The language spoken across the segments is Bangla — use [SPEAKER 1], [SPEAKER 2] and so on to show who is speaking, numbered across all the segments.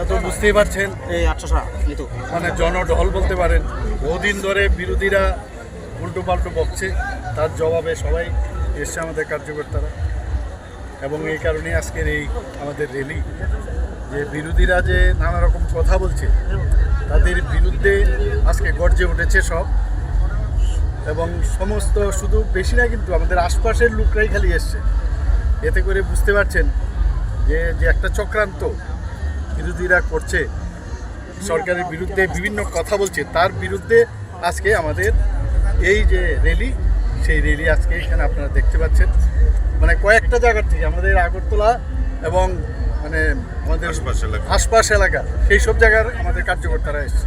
[SPEAKER 1] তা তো বুঝতেই পারছেন।
[SPEAKER 2] এই আটশো
[SPEAKER 1] মানে জনঢল বলতে পারেন। বহুদিন ধরে বিরোধীরা উল্টো পাল্টো বকছে তার জবাবে সবাই এসছে আমাদের কার্যকর্তারা। এবং এই কারণেই আজকের এই আমাদের র্যালি যে বিরোধীরা যে নানা রকম কথা বলছে তাদের বিরুদ্ধে আজকে গর্জে উঠেছে সব। এবং সমস্ত শুধু বেশি না কিন্তু আমাদের আশপাশের লোকরাই খালি এসছে। এতে করে বুঝতে পারছেন যে যে একটা চক্রান্ত বিরোধীরা করছে সরকারের বিরুদ্ধে বিভিন্ন কথা বলছে তার বিরুদ্ধে আজকে আমাদের এই যে র্যালি সেই র্যালি আজকে এখানে আপনারা দেখতে পাচ্ছেন। মানে কয়েকটা জায়গার থেকে আমাদের আগরতলা এবং মানে আমাদের
[SPEAKER 3] আশপাশ এলাকা।
[SPEAKER 1] সেই সব জায়গার আমাদের কার্যকর্তারা এসছে।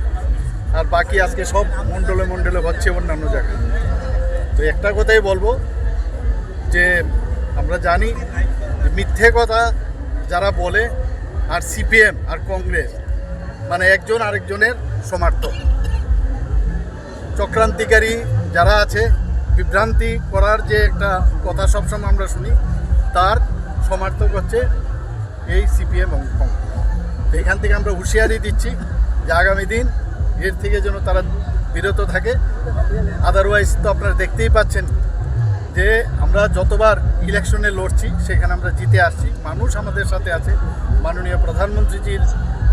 [SPEAKER 1] আর বাকি আজকে সব মণ্ডলে মণ্ডলে হচ্ছে অন্যান্য জায়গায়। তো একটা কথাই বলব যে আমরা জানি মিথ্যে কথা যারা বলে আর সিপিএম আর কংগ্রেস মানে একজন আরেকজনের সমর্থক। চক্রান্তিকারী যারা আছে, বিভ্রান্তি করার যে একটা কথা সবসময় আমরা শুনি, তার সমর্থক হচ্ছে এই সিপিএম এবং কংগ্রেস। এখান থেকে আমরা হুঁশিয়ারি দিচ্ছি যে আগামী দিন এর থেকে যেন তারা বিরত থাকে। আদারওয়াইজ তো আপনারা দেখতেই পাচ্ছেন যে আমরা যতবার ইলেকশনে লড়ছি, সেখানে আমরা জিতে আসছি। মানুষ আমাদের সাথে আছে। মাননীয় প্রধানমন্ত্রীজির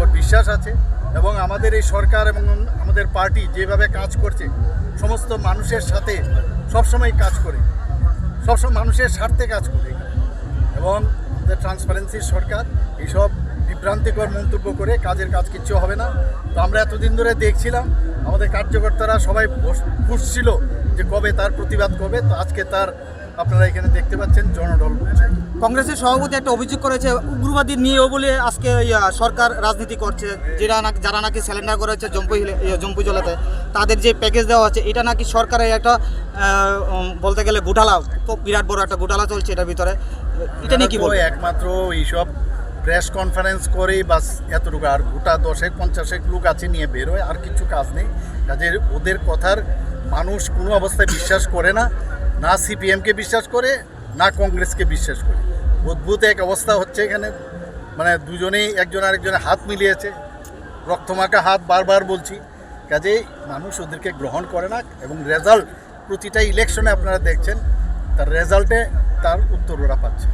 [SPEAKER 1] ওর বিশ্বাস আছে এবং আমাদের এই সরকার এবং আমাদের পার্টি যেভাবে কাজ করছে, সমস্ত মানুষের সাথে সবসময় কাজ করে। সবসময় মানুষের স্বার্থে কাজ করে এবং আমাদের ট্রান্সপারেন্সির সরকার এইসব বিভ্রান্তিকর মন্তব্য করে কাজের কাজ কিচ্ছু হবে না। তো আমরা এতদিন ধরে দেখছিলাম, আমাদের কার্যকর্তারা সবাই ফুসছিল যে কবে তার প্রতিবাদ করবে তো আজকে তার আপনারা এখানে দেখতে পাচ্ছেন জনঢল বলছে।
[SPEAKER 2] কংগ্রেসের সভাপতি একটা অভিযোগ করেছে উগ্রবাদী নিয়েও বলে আজকে সরকার রাজনীতি করছে যারা নাকি যারা নাকি স্যালেন্ডার করেছে জম্পু হিলে- জম্পু জলাতে তাদের যে প্যাকেজ দেওয়া আছে এটা নাকি সরকারের একটা বলতে গেলে ঘোটালা বিরাট বড় একটা ঘোটালা চলছে এটার ভিতরে। এটা নিয়ে কি বলব?
[SPEAKER 1] একমাত্র এইসব প্রেস কনফারেন্স করেই বাস এতটুকু আর গোটা দশেক পঞ্চাশেক লোক আছে নিয়ে বেরোয় আর কিছু কাজ নেই। কাজের ওদের কথার মানুষ কোনো অবস্থায় বিশ্বাস করে না না সিপিএমকে বিশ্বাস করে, না কংগ্রেসকে বিশ্বাস করে। অদ্ভুত এক অবস্থা হচ্ছে এখানে। মানে দুজনেই একজন আরেকজনের হাত মিলিয়েছে। রক্তমাখা হাত বারবার বলছি। কাজেই মানুষ ওদেরকে গ্রহণ করে না এবং রেজাল্ট প্রতিটা ইলেকশনে আপনারা দেখছেন, তার রেজাল্টে তার উত্তর ওরা পাচ্ছে